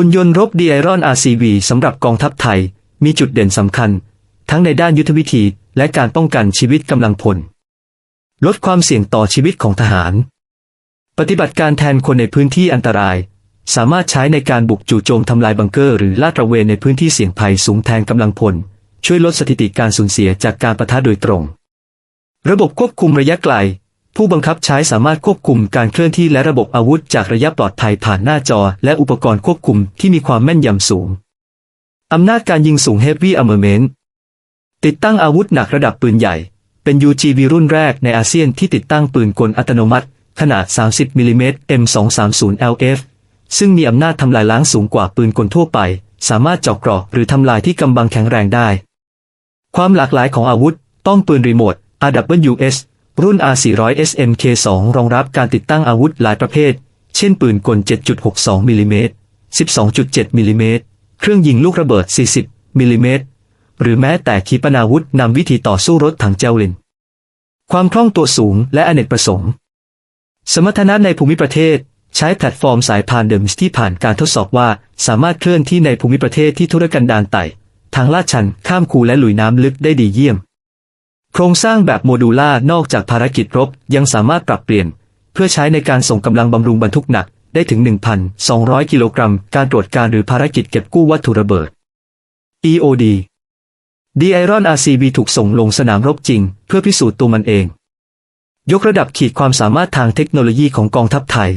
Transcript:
หุ่นยนต์รบดีไอรอน RCV สำหรับกองทัพไทย มีจุดเด่นสำคัญ ทั้งในด้านยุทธวิธีและการป้องกันชีวิตกำลังพล ลดความเสี่ยงต่อชีวิตของทหาร ปฏิบัติการแทนคนในพื้นที่อันตราย สามารถใช้ในการบุกจู่โจมทำลายบังเกอร์หรือลาดตระเวนในพื้นที่เสี่ยงภัยสูงแทนกำลังพล ช่วยลดสถิติการสูญเสียจากการประทะโดยตรง ระบบควบคุมระยะไกล ผู้บังคับใช้สามารถควบคุมการเคลื่อนที่และระบบอาวุธจากระยะปลอดภัยผ่านหน้าจอ และอุปกรณ์ควบคุมที่มีความแม่นยำสูง อำนาจการยิงสูง Heavy Armament ติดตั้งอาวุธหนักระดับปืนใหญ่ เป็น UGV รุ่นแรกในอาเซียนที่ติดตั้งปืนกลอัตโนมัติ ขนาด 30มิลลิเมตร M230 LF ซึ่งมีอำนาจทำลายล้างสูงกว่าปืนกลทั่วไป สามารถเจาะเกราะหรือทำลายที่กำบังแข็งแรงได้ ความหลากหลายของอาวุธ ต้องปืนรีโมท RWS รุ่น R400 SMK2 รองรับการติดตั้งอาวุธหลายประเภท เช่นปืนกล 7.62มิลิเมตร12.7มิลิเมตรเครื่องยิงลูกระเบิด 40มิลิเมตรหรือแม้แต่ขีปนาวุธนำวิธีต่อสู้รถถังเจลิน ความคล่องตัวสูงและอเนกประสงค์ สมรรถนะในภูมิประเทศ ใช้แพลตฟอร์มสายพานเดิมที่ผ่านการทดสอบว่าสามารถเคลื่อนที่ในภูมิประเทศที่ทุรกันดารไต่ ทางลาดชันข้ามคูและลุยน้ำลึกได้ดีเยี่ยม ครงสร้างแบบโมดูล่านอกจากภารกิจรบยังสามารถปรับเปลี่ยน เพื่อใช้ในการส่งกำลังบำรุงบรรทุกหนักได้ถึง 1,200 กิโลกรัม การตรวจการหรือภารกิจเก็บกู้วัตถุระเบิด EOD ดีไอรอน RCB ถูกส่งลงสนามรบจริง เพื่อพิสูจน์ตัวมันเอง ยกระดับขีดความสามารถทางเทคโนโลยีของกองทัพไทย